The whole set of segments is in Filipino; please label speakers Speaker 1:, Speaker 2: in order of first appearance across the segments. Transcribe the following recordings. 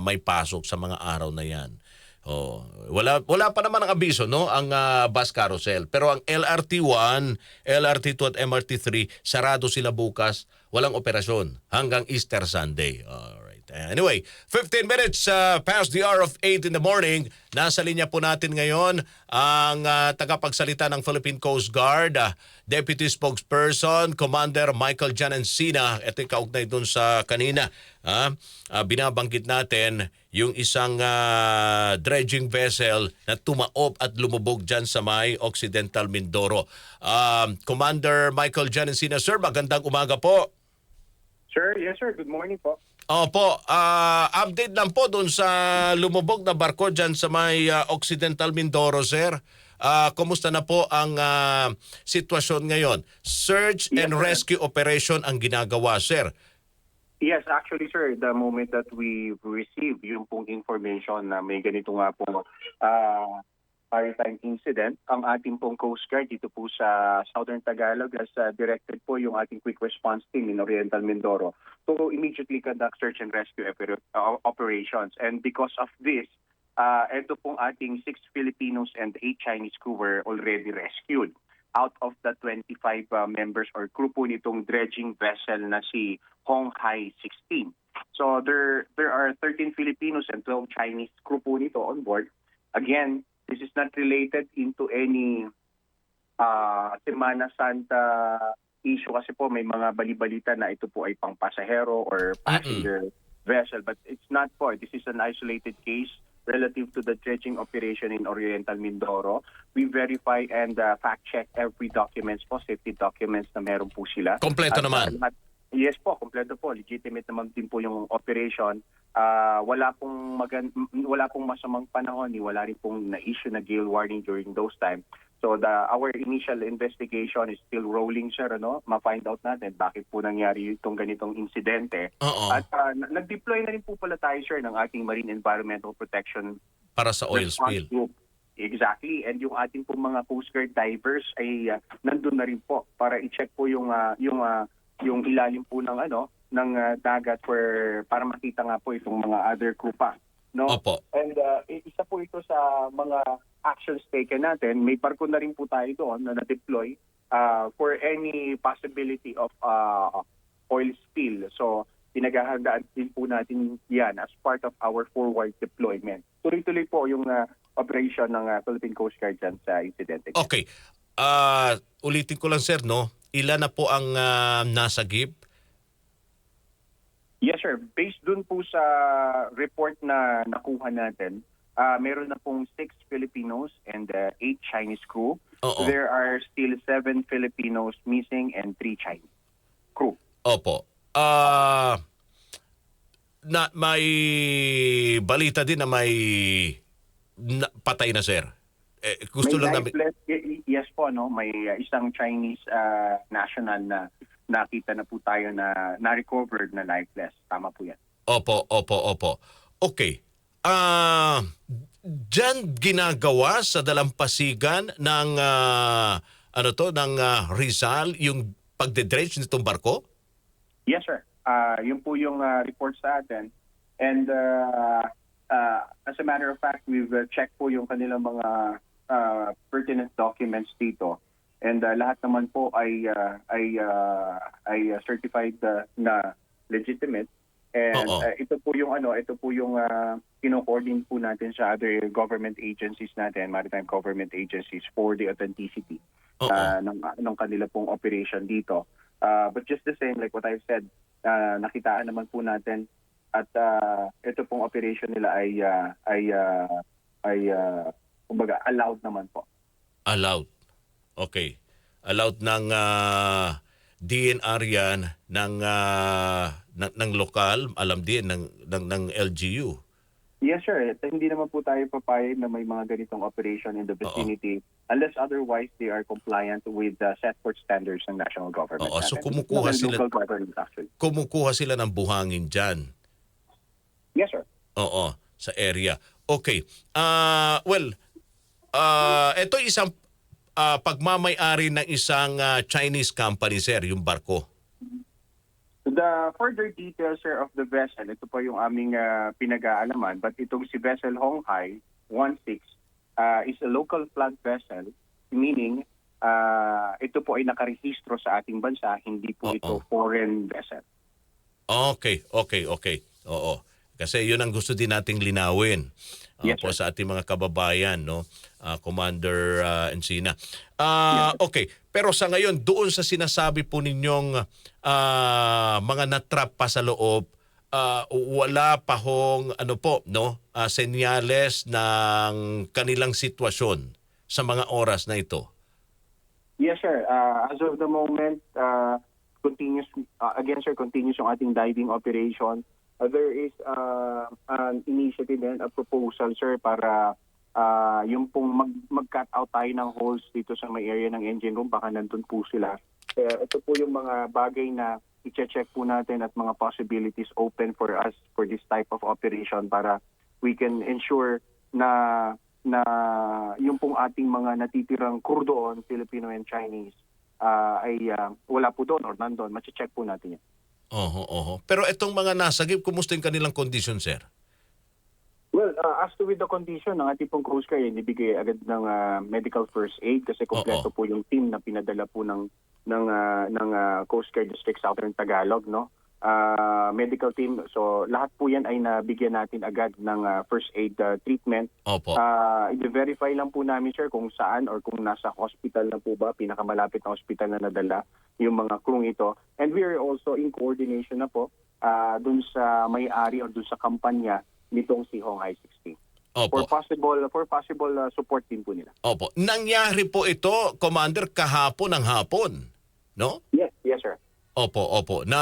Speaker 1: may pasok sa mga araw na yan. Oh, wala wala pa naman ang abiso no ang ah, bus carousel pero ang LRT1, LRT2 at MRT3 sarado sila bukas, walang operasyon hanggang Easter Sunday. Alright. Anyway, 15 minutes uh, past the hour of 8 in the morning. Nasa linya po natin ngayon ang ah, tagapagsalita ng Philippine Coast Guard, ah, Deputy Spokesperson, Commander Michael Janancina. Ito yung kaugnay dun sa kanina. ah. Ah, binabanggit natin yung isang ah, dredging vessel na tumaob at lumubog dyan sa may Occidental Mindoro. Um, Commander Michael Janancina, Sir, magandang umaga po.
Speaker 2: Sir, yes sir. Good morning po.
Speaker 1: Opo, ah, update lang po doon sa lumubog na barko dyan sa may ah, Occidental Mindoro, sir. Ah, kumusta na po ang ah, sitwasyon ngayon? Search and
Speaker 2: Yes, sir.
Speaker 1: rescue operation ang ginagawa, sir.
Speaker 2: Yes, actually sir, the moment that we received yung pong information na may ganito nga po ah, maritime incident, ang ating pong Coast Guard dito po sa Southern Tagalog has ah, directed po yung ating quick response team in Oriental Mindoro to immediately conduct search and rescue uh, operations. And because of this, uh, ito pong ating six Filipinos and eight Chinese crew were already rescued. out of the 25 uh, members or crew po nitong dredging vessel na si Hong Hai 16. So there there are 13 Filipinos and 12 Chinese crew po nito on board. Again, this is not related into any uh, Semana Santa issue kasi po may mga balibalita na ito po ay pang pasahero or passenger vessel but it's not po. This is an isolated case relative to the dredging operation in Oriental Mindoro. We verify and uh, fact-check every documents po, safety documents na meron po sila.
Speaker 1: Kompleto
Speaker 2: At,
Speaker 1: naman.
Speaker 2: lahat- yes po, kompleto po. Legitimate naman din po yung operation. Ah, wala pong magan wala pong masamang panahon, ni wala rin pong na-issue na gale warning during those time. So the our initial investigation is still rolling sir ano, ma-find out natin bakit po nangyari itong ganitong insidente.
Speaker 1: Oo,
Speaker 2: At na- nag-deploy na rin po pala tayo sir ng ating Marine Environmental Protection
Speaker 1: para sa oil spill.
Speaker 2: group. Exactly. And yung ating pong mga Coast Guard divers ay uh, nandun na rin po para i-check po yung ah, yung ah, yung ilalim po ng ano ng ah, dagat for para makita nga po itong mga other crew pa. No?
Speaker 1: Opo.
Speaker 2: And uh, isa po ito sa mga actions taken natin. May barko na rin po tayo doon na na-deploy uh, for any possibility of uh, oil spill. So, pinaghahandaan din po natin yan as part of our forward deployment. Tuloy-tuloy po yung uh, operation ng uh, Philippine Coast Guard dyan sa incident.
Speaker 1: Okay. Ah, ulitin ko lang, sir, no? Ilan na po ang ah, nasagip?
Speaker 2: Yes, sir. Based dun po sa report na nakuha natin, ah, meron na pong six Filipinos and uh, eight Chinese crew.
Speaker 1: Oo.
Speaker 2: There are still seven Filipinos missing and three Chinese crew.
Speaker 1: Opo. Ah, na may balita din na may na, patay na, sir. Eh, gusto
Speaker 2: May
Speaker 1: lang namin...
Speaker 2: yes po, no? May uh, isang Chinese ah, national na nakita na po tayo na na-recovered na lifeless. Tama po yan.
Speaker 1: Opo, opo, opo. Okay. Ah, diyan ginagawa sa dalampasigan ng ah, ano to ng ah, Rizal yung pagdedredge nitong barko?
Speaker 2: Yes, sir. Ah, yun po yung ah, report sa atin. And uh, uh, as a matter of fact, we've uh, checked po yung kanilang mga uh, pertinent documents dito. And uh, lahat naman po ay uh, ay uh, ay certified uh, na legitimate. And
Speaker 1: Oo.
Speaker 2: uh, ito po yung ano, ito po yung uh, kino-coordinate po natin sa other government agencies natin, maritime government agencies for the authenticity
Speaker 1: Oo.
Speaker 2: uh, ng, ng kanila pong operation dito. Uh, but just the same, like what I've said, uh, nakitaan naman po natin at uh, ito pong operation nila ay uh, ay uh, ay uh, kumbaga allowed naman po.
Speaker 1: Allowed. Okay. Allowed ng ah, DNR yan ng, ah, ng ng lokal, alam din ng ng, ng LGU.
Speaker 2: Yes, sir. At hindi naman po tayo papayag na may mga ganitong operation in the vicinity unless otherwise they are compliant with the set forth standards ng national government.
Speaker 1: Oo, so kumukuha sila-. Kumukuha sila ng buhangin diyan.
Speaker 2: Yes, sir.
Speaker 1: Oo, sa area. Okay. Ah, well, ah ito isang ah, pagmamay-ari ng isang ah, Chinese company, sir, yung barko.
Speaker 2: The further details, sir, of the vessel, ito po yung aming ah, pinag-aalaman, but itong si vessel Honghai 16 ah, is a local flag vessel, meaning ah, ito po ay nakarehistro sa ating bansa, hindi po
Speaker 1: Oo.
Speaker 2: ito foreign vessel.
Speaker 1: Okay, okay, okay. Oo. Kasi yun ang gusto din nating linawin. Uh,
Speaker 2: Yes,
Speaker 1: po
Speaker 2: sir.
Speaker 1: sa ating mga kababayan, no? Ah, Commander ah, Encina. Ah, okay. Pero sa ngayon, doon sa sinasabi po ninyong ah, mga natrap pa sa loob, ah, wala pa hong ano po, no? Ah, senyales ng kanilang sitwasyon sa mga oras na ito.
Speaker 2: Yes, sir. Uh, as of the moment, uh, continuous, uh, again, sir, continuous yung ating diving operation. Uh, there is uh, an initiative and a proposal, sir, para uh, yung pong mag, mag-cut out tayo ng holes dito sa may area ng engine room. Baka nandun po sila. Kaya ito po yung mga bagay na i-check po natin at mga possibilities open for us for this type of operation para we can ensure na na yung pong ating mga natitirang crew doon, Filipino and Chinese, ah, ay ah, wala po doon or nandun. Machi-check po natin yan.
Speaker 1: Oho, oho. Pero itong mga nasagip, kumusta yung kanilang kondisyon, sir?
Speaker 2: Well, uh, as to with the condition, ng ating pong Coast Guard, ibigay agad ng ah, medical first aid kasi kompleto po yung team na pinadala po ng ng ah, ng ah, Coast Guard District Southern Tagalog, no? Ah, medical team. So lahat po 'yan ay nabigyan natin agad ng ah, first aid ah, treatment.
Speaker 1: Opo.
Speaker 2: Ah, i-verify lang po namin sir kung saan or kung nasa hospital na po ba, pinakamalapit na hospital na nadala yung mga crew ito. And we are also in coordination na po ah, dun sa may-ari or dun sa kampanya nitong si Honghai 16. For
Speaker 1: Opo.
Speaker 2: possible for possible ah, support din po nila.
Speaker 1: Opo. Nangyari po ito, Commander, kahapon ng hapon. No?
Speaker 2: Yes, yes sir.
Speaker 1: Opo, opo. Na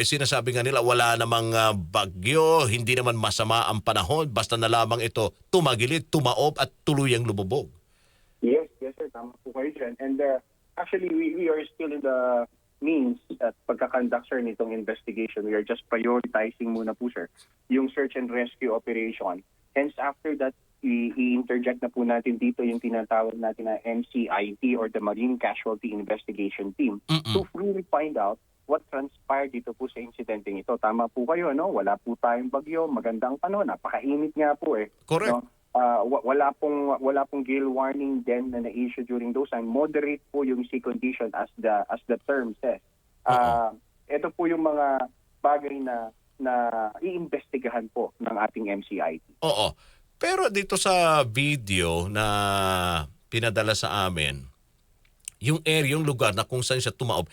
Speaker 1: eh, sinasabi nga nila wala namang ah, bagyo, hindi naman masama ang panahon, basta na lamang ito tumagilid, tumaob at tuluyang lumubog.
Speaker 2: Yes, yes sir, tama po kayo dyan. And uh, actually, we, we are still in the means at pagkakandak sir nitong investigation. We are just prioritizing muna po sir yung search and rescue operation. Hence after that, i-interject na po natin dito yung tinatawag natin na MCIT or the Marine Casualty Investigation Team
Speaker 1: Mm-mm.
Speaker 2: to really find out what transpired dito po sa insidenteng ito. Tama po kayo, no? Wala po tayong bagyo, magandang panahon, napakainit nga po eh.
Speaker 1: Correct.
Speaker 2: No? Wa- wala pong wala pong gale warning din na na-issue during those time. Moderate po yung sea condition as the as the term says. Ah, ito po yung mga bagay na na iimbestigahan po ng ating MCIT.
Speaker 1: Oo. Pero dito sa video na pinadala sa amin, yung area, yung lugar na kung saan siya tumaob,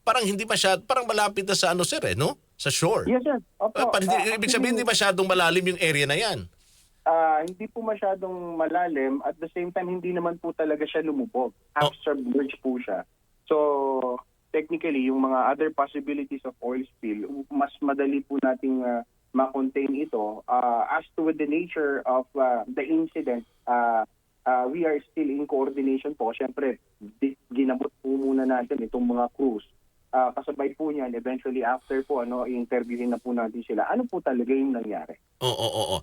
Speaker 1: parang hindi masyad, parang malapit na sa ano sir eh, no? Sa shore.
Speaker 2: Yes, sir. Opo.
Speaker 1: Ah, parang hindi-
Speaker 2: Ah,
Speaker 1: ibig sabihin, hindi masyadong malalim yung area na yan.
Speaker 2: Ah, hindi po masyadong malalim at the same time hindi naman po talaga siya lumubog. Half submerged po siya. So technically yung mga other possibilities of oil spill mas madali po nating ah, ma-contain ito. Ah, as to the nature of ah, the incident, ah, ah, we are still in coordination po. Siyempre, ginabot po muna natin itong mga crews. Ah, kasabay po niyan, eventually after po, ano, i-interviewin na po natin sila. Ano po talaga yung nangyari?
Speaker 1: Oo, oo, oo.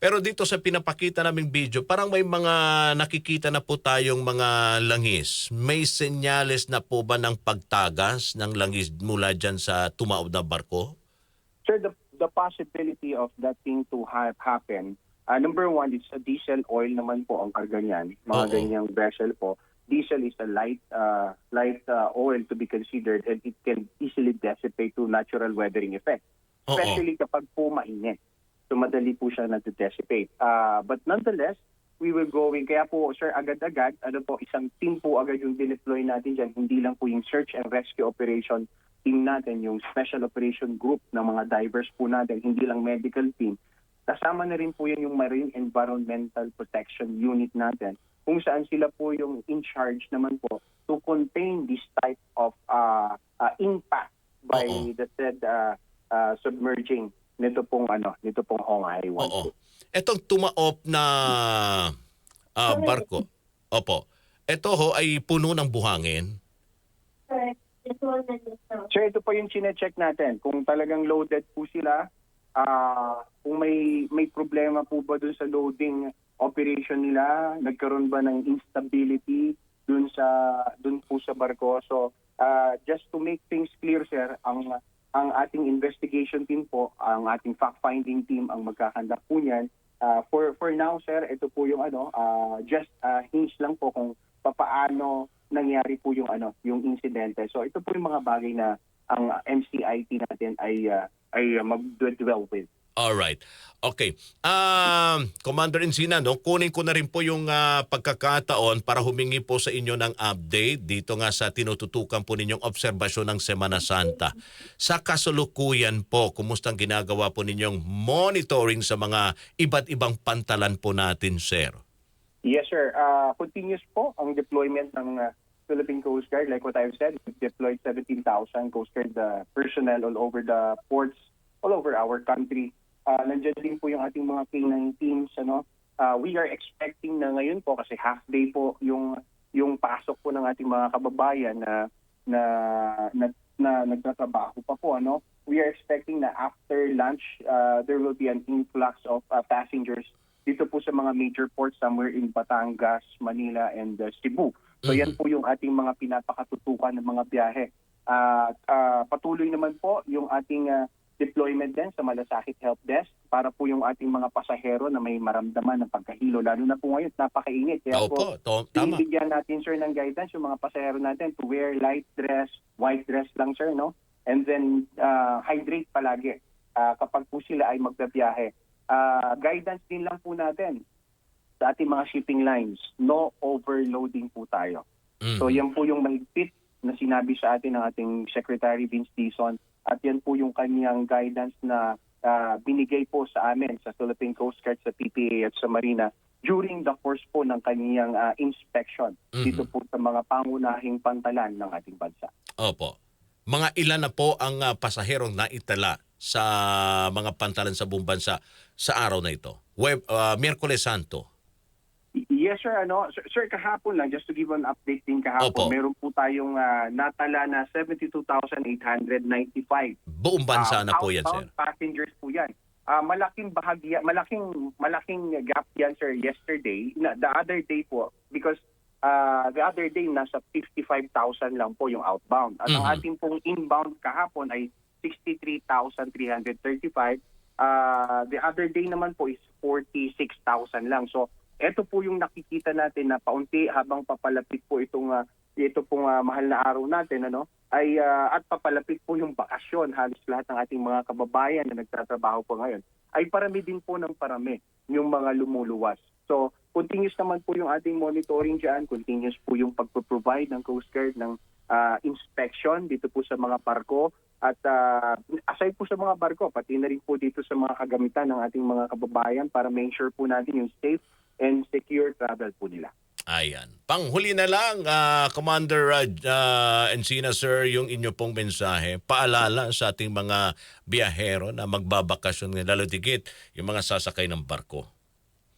Speaker 1: Pero dito sa pinapakita naming video, parang may mga nakikita na po tayong mga langis. May senyales na po ba ng pagtagas ng langis mula dyan sa tumaob na barko?
Speaker 2: Sir, the, the possibility of that thing to ha- happen, uh, number one, it's a diesel oil naman po ang karga niyan. Mga
Speaker 1: Oo.
Speaker 2: ganyang vessel po. Diesel is a light uh, light uh, oil to be considered and it can easily dissipate to natural weathering effect.
Speaker 1: Oo.
Speaker 2: Especially kapag po mainit. So madali po siya na-dissipate. Uh, but nonetheless, we will going. Kaya po, sir, agad-agad, ano po, isang team po agad yung dineploy natin dyan. Hindi lang po yung search and rescue operation team natin, yung special operation group ng mga divers po natin, hindi lang medical team. Kasama na rin po yan yung Marine Environmental Protection Unit natin, kung saan sila po yung in charge naman po to contain this type of uh, uh, impact by
Speaker 1: Oo.
Speaker 2: the said uh, uh, submerging nito pong ano, nito pong Honghai 1.
Speaker 1: Oo. Etong tumaob na ah, barko, opo, ito ho ay puno ng buhangin.
Speaker 2: Sir, ito po yung chine-check natin. Kung talagang loaded po sila, ah kung may may problema po ba dun sa loading operation nila, nagkaroon ba ng instability dun sa dun po sa barko. So, ah, just to make things clear, sir, ang ang ating investigation team po, ang ating fact-finding team ang magkakandak po niyan. Ah, for for now, sir, ito po yung ano, ah, just ah, hints lang po kung papaano nangyari po yung ano, yung insidente. So ito po yung mga bagay na ang MCIT natin ay ah, ay mag-dwell with.
Speaker 1: All right. Okay. Um, Commander Encina, no, kunin ko na rin po yung ah, pagkakataon para humingi po sa inyo ng update dito nga sa tinututukan po ninyong obserbasyon ng Semana Santa. Sa kasalukuyan po, kumustang ginagawa po ninyong monitoring sa mga iba't ibang pantalan po natin, sir?
Speaker 2: Yes, sir. Uh, continuous po ang deployment ng uh, Philippine Coast Guard. Like what I've said, we've deployed 17,000 Coast Guard uh, personnel all over the ports, all over our country. Uh, nandiyan din po yung ating mga K9 teams. Ano? Uh, we are expecting na ngayon po, kasi half day po yung yung pasok po ng ating mga kababayan na na na, na nagtatrabaho pa po ano we are expecting na after lunch uh, there will be an influx of uh, passengers dito po sa mga major ports somewhere in Batangas, Manila, and uh, Cebu. So yan po yung ating mga pinapakatutukan ng mga biyahe. At uh, patuloy naman po yung ating uh, deployment din sa Malasakit Help Desk para po yung ating mga pasahero na may maramdaman ng pagkahilo. Lalo na po ngayon, napakainit. Kaya po,
Speaker 1: Opo, to, tama.
Speaker 2: binibigyan natin, sir, ng guidance yung mga pasahero natin to wear light dress, white dress lang, sir, no? And then, uh, hydrate palagi uh, kapag po sila ay magbabiyahe. Uh, guidance din lang po natin sa ating mga shipping lines. No overloading po tayo.
Speaker 1: Mhm.
Speaker 2: So yan po yung mahigpit na sinabi sa atin ng ating Secretary Vince Dizon at yan po yung kanyang guidance na ah, binigay po sa amin sa Philippine Coast Guard, sa PPA at sa Marina during the course po ng kanyang ah, inspection
Speaker 1: Mhm.
Speaker 2: dito po sa mga pangunahing pantalan ng ating bansa.
Speaker 1: Opo. Mga ilan na po ang ah, pasaherong naitala sa mga pantalan sa buong bansa sa araw na ito? Web, ah, Miyerkules Santo.
Speaker 2: Yes sir, ano, sir, sir, kahapon lang just to give an update din kahapon,
Speaker 1: Opo.
Speaker 2: meron po tayong ah, natala na 72,895
Speaker 1: Buong bansa
Speaker 2: Ah,
Speaker 1: na po yan, sir.
Speaker 2: outbound passengers po yan. Ah, malaking bahagya, malaking malaking gap yan sir yesterday. Na, the other day po because ah, the other day nasa 55,000 lang po yung outbound. At ang
Speaker 1: Mhm.
Speaker 2: ating pong inbound kahapon ay 63,335. Ah, the other day naman po is 46,000 lang. So ito po yung nakikita natin na paunti habang papalapit po itong ah, ito pong ah, mahal na araw natin ano ay ah, at papalapit po yung bakasyon halos lahat ng ating mga kababayan na nagtatrabaho po ngayon ay parami din po ng parami yung mga lumuluwas. So continuous naman po yung ating monitoring diyan, continuous po yung pagpo-provide ng Coast Guard ng ah, inspection dito po sa mga barko at ah, aside po sa mga barko pati na rin po dito sa mga kagamitan ng ating mga kababayan para make sure po natin yung safe and secure travel po nila.
Speaker 1: Ayan. Panghuli na lang, ah, Commander uh, Encina, sir, yung inyo pong mensahe. Paalala sa ating mga biyahero na magbabakasyon ngayon, lalo tigit yung mga sasakay ng barko.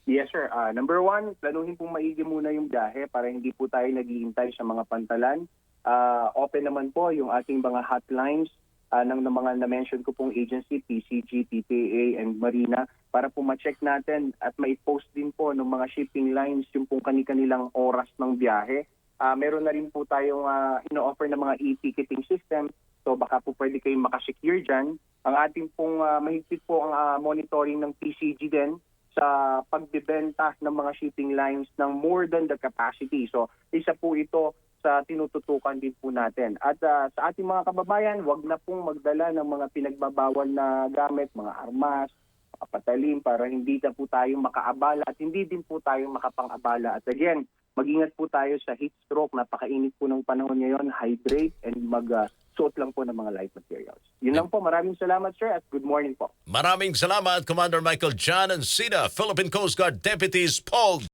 Speaker 2: Yes, sir. Ah, number one, planuhin pong maigi muna yung biyahe para hindi po tayo naghihintay sa mga pantalan. Ah, open naman po yung ating mga hotlines ah, ng, ng mga na-mention ko pong agency, PCG, PPA, and Marina para po ma-check natin at ma-post din po ng mga shipping lines yung pong kani-kanilang oras ng biyahe. Ah, meron na rin po tayong ah, ino-offer na mga e-ticketing system So baka po pwede kayong makasecure dyan. Ang ating pong ah, mahigpit po ang ah, monitoring ng PCG din sa pagbebenta ng mga shipping lines ng more than the capacity. So isa po ito sa tinututukan din po natin. At ah, sa ating mga kababayan, wag na pong magdala ng mga pinagbabawal na gamit, mga armas, mga patalim para hindi na po tayo makaabala at hindi din po tayo makapang-abala. At again, mag-ingat po tayo sa heat stroke. Napakainit po ng panahon ngayon. Hydrate and mag-suot lang po ng mga light materials. Yun lang po. Maraming salamat, sir, at good morning po.
Speaker 1: Maraming salamat, Commander Michael John Encina, Philippine Coast Guard Deputies Paul